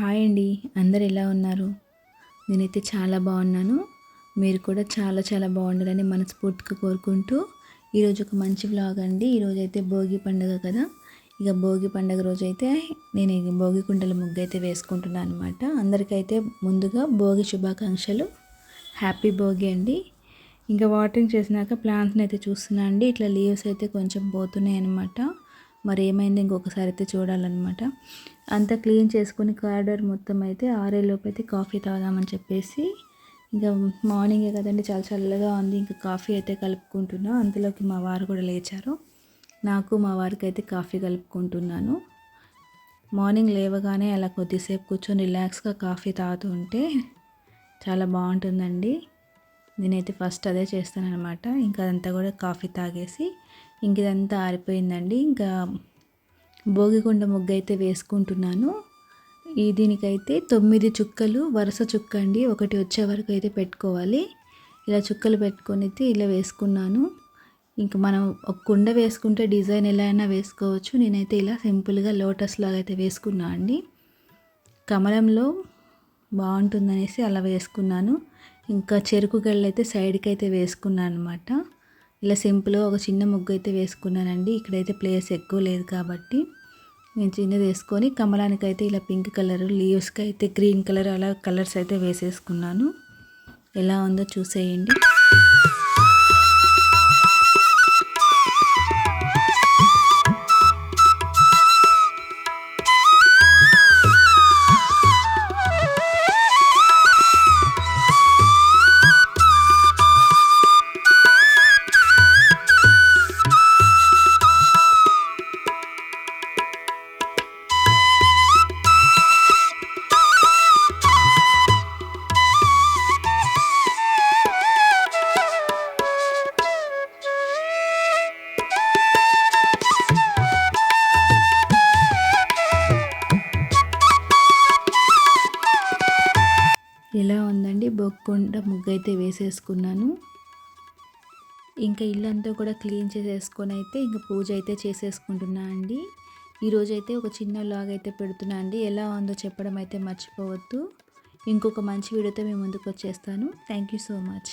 Hi అండి. అందరు ఎలా ఉన్నారు? నేనైతే చాలా బాగున్నాను. మీరు కూడా చాలా చాలా బాగుండాలని మనస్ఫూర్తిగా కోరుకుంటూ ఈరోజు ఒక మంచి వ్లాగ్ అండి. ఈరోజు అయితే భోగి పండుగ కదా. ఇక భోగి పండుగ రోజు అయితే నేను భోగి కుండల ముగ్గు అయితే వేసుకుంటున్నాను అనమాట అందరికైతే ముందుగా భోగి శుభాకాంక్షలు. హ్యాపీ భోగి అండి. ఇంకా వాటరింగ్ చేసినాక ప్లాంట్స్ని అయితే చూస్తున్నా అండి. ఇట్లా లీవ్స్ అయితే కొంచెం పోతున్నాయి అనమాట మరి ఏమైంది ఇంకొకసారి అయితే చూడాలన్నమాట. అంతా క్లీన్ చేసుకుని కార్డర్ మొత్తం అయితే ఆరేలోపు అయితే కాఫీ తాగుదామని చెప్పేసి ఇంకా మార్నింగే కదండి చాలా చల్లగా ఉంది. ఇంకా కాఫీ అయితే కలుపుకుంటున్నా. అందులోకి మా వారు కూడా లేచారు. నాకు మా వారికి అయితే కాఫీ కలుపుకుంటున్నాను. మార్నింగ్ లేవగానే అలా కొద్దిసేపు కూర్చొని రిలాక్స్గా కాఫీ తాగుతూ ఉంటే చాలా బాగుంటుందండి. నేనైతే ఫస్ట్ అదే చేస్తానన్నమాట. ఇంకా అదంతా కూడా కాఫీ తాగేసి ఇంక ఇదంతా ఆరిపోయిందండి. ఇంకా భోగికొండ ముగ్గు అయితే వేసుకుంటున్నాను. ఈ దీనికైతే తొమ్మిది చుక్కలు వరుస చుక్క అండి. ఒకటి వచ్చే వరకు అయితే పెట్టుకోవాలి. ఇలా చుక్కలు పెట్టుకొని అయితే ఇలా వేసుకున్నాను. ఇంకా మనం ఒక కుండ వేసుకుంటే డిజైన్ ఎలా అయినా వేసుకోవచ్చు. నేనైతే ఇలా సింపుల్గా లోటస్ లాగా అయితే వేసుకున్నా అండి. కమలంలో బాగుంటుందనేసి అలా వేసుకున్నాను. ఇంకా చెరుకు గళ్ళు అయితే సైడ్కి అయితే వేసుకున్నాను అనమాట ఇలా సింపుల్గా ఒక చిన్న ముగ్గు అయితే వేసుకున్నానండి. ఇక్కడైతే ప్లేస్ ఎక్కువ లేదు కాబట్టి నేను చిన్నది వేసుకొని కమలానికి అయితే ఇలా పింక్ కలర్ లీవ్స్కి అయితే గ్రీన్ కలర్ అలా కలర్స్ అయితే వేసేసుకున్నాను. ఎలా ఉందో చూసేయండి. ఉందండి. బొక్కుండ ముగ్గు అయితే వేసేసుకున్నాను. ఇంకా ఇల్లంతా కూడా క్లీన్ చేసేసుకొని అయితే ఇంకా పూజ అయితే చేసేసుకుంటున్నా అండి. ఈరోజు అయితే ఒక చిన్న లాగ్ అయితే పెడుతున్నా అండి. ఎలా ఉందో చెప్పడం అయితే మర్చిపోవద్దు. ఇంకొక మంచి వీడియోతో మేము ముందుకు వచ్చేస్తాను. Thank you so much